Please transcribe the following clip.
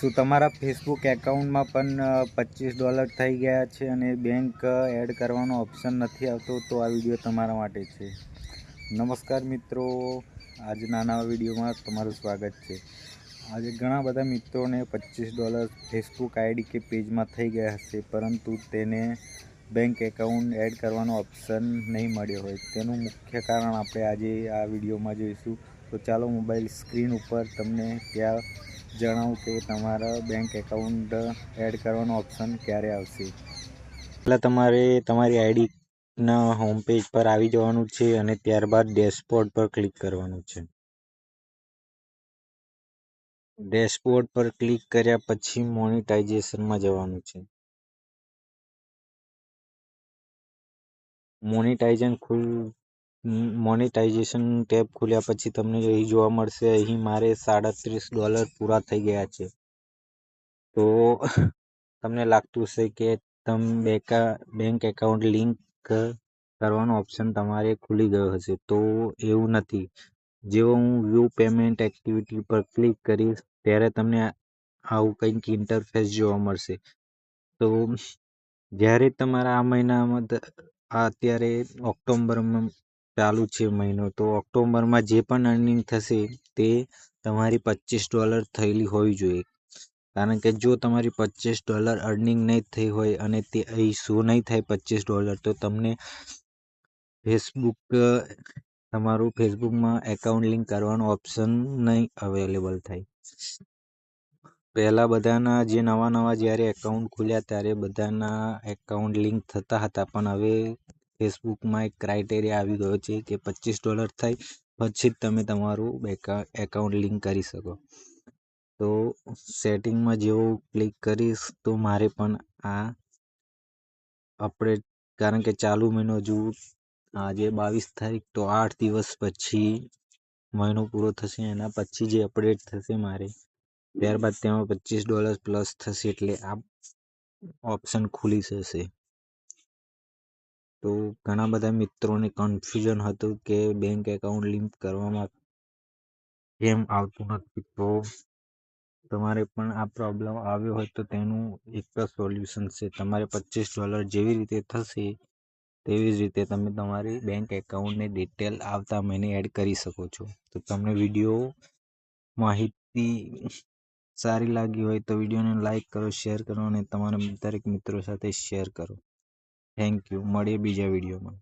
શું તમારા ફેસબુક એકાઉન્ટમાં પણ પચીસ ડોલર થઈ ગયા છે અને બેંક એડ કરવાનો ઓપ્શન નથી આવતો, તો આ વીડિયો તમારા માટે છે. નમસ્કાર મિત્રો. આજના નવા વિડીયોમાં તમારું સ્વાગત છે. આજે ઘણા બધા મિત્રોને પચીસ ડોલર ફેસબુક આઈડી કે પેજમાં થઈ ગયા હશે, પરંતુ તેને બેંક એકાઉન્ટ એડ કરવાનો ઓપ્શન નહીં મળ્યો હોય. તેનું મુખ્ય કારણ આપણે આજે આ વિડીયોમાં જોઈશું. તો ચાલો મોબાઈલ સ્ક્રીન ઉપર તમને ત્યાં જણાવું કે તમારા બેંક એકાઉન્ટ એડ કરવાનો ઓપ્શન ક્યારે આવશે? પહેલાં તમારે તમારી આઈડીના હોમ પેજ પર આવી જવાનું છે અને ત્યારબાદ ડેશબોર્ડ પર ક્લિક કરવાનું છે. ડેશબોર્ડ પર ક્લિક કર્યા પછી મોનિટાઇઝેશનમાં જવાનું છે. મોનિટાઇઝન ખુલ મોનિટાઇઝેશન ટેબ ખોલ્યા પછી તમને અહીં જોવા મળશે. અહીં મારે સાડત્રીસ ડોલર પૂરા થઈ ગયા છે. તો તમને લાગતું હશે કે તમે બેકા, બેંક એકાઉન્ટ લિંક કરવાનો ઓપ્શન તમારે ખુલી ગયો હશે. તો એવું નથી. જેવો હું વ્યૂ પેમેન્ટ એક્ટિવિટી પર ક્લિક કરીશ, ત્યારે તમને આવું કંઈક ઇન્ટરફેસ જોવા મળશે. તો જ્યારે તમારા આ મહિનામાં અત્યારે ઓક્ટોબરમાં ચાલુ છે મહિનો. તો ઓક્ટોબરમાં જે પણ અર્નિંગ થશે તે તમારી પચીસ ડોલર થયેલી હોવી જોઈએ. કારણ કે જો તમારી પચીસ ડોલર અર્નિંગ નહીં થઈ હોય અને તે અહીં શો નહીં થાય પચીસ ડોલર, તો તમને ફેસબુક તમારું ફેસબુકમાં એકાઉન્ટ લિંક કરવાનો ઓપ્શન નહીં અવેલેબલ થાય. પહેલાં બધાના જે નવા નવા જ્યારે એકાઉન્ટ ખુલ્યા ત્યારે બધાના એકાઉન્ટ લિંક થતા હતા, પણ હવે ફેસબુકમાં એક ક્રાઇટેરિયા આવી ગયો છે કે પચીસ ડોલર થાય, પછી જ તમે તમારું એકાઉન્ટ લિંક કરી શકો. તો સેટિંગમાં જેવો ક્લિક કરીશ તો મારે પણ આ અપડેટ કારણ કે ચાલુ મહિનો હજુ આજે બાવીસ તારીખ, તો આઠ દિવસ પછી મહિનો પૂરો થશે, એના પછી જે અપડેટ થશે મારે, ત્યારબાદ તેમાં પચીસ ડોલર પ્લસ થશે એટલે આ ઓપ્શન ખુલી જશે. તો ઘણા બધા મિત્રોને કન્ફ્યુઝન હતું કે બેંક એકાઉન્ટ લિંક કરવામાં કેમ આવતું નથી. તો તમારે પણ આ પ્રોબ્લેમ આવ્યો હોય તો તેનું એક સોલ્યુશન છે. તમારે પચીસ ડોલર જેવી રીતે થશે તેવી જ રીતે તમે તમારી બેંક એકાઉન્ટની ડિટેલ આવતા મહિને એડ કરી શકો છો. તો તમને વીડિયો માહિતી સારી લાગી હોય તો વિડીયોને લાઇક કરો શેર કરો અને તમારા દરેક મિત્રો સાથે શેર કરો. થેન્ક યુ મળીએ બીજા વિડીયોમાં.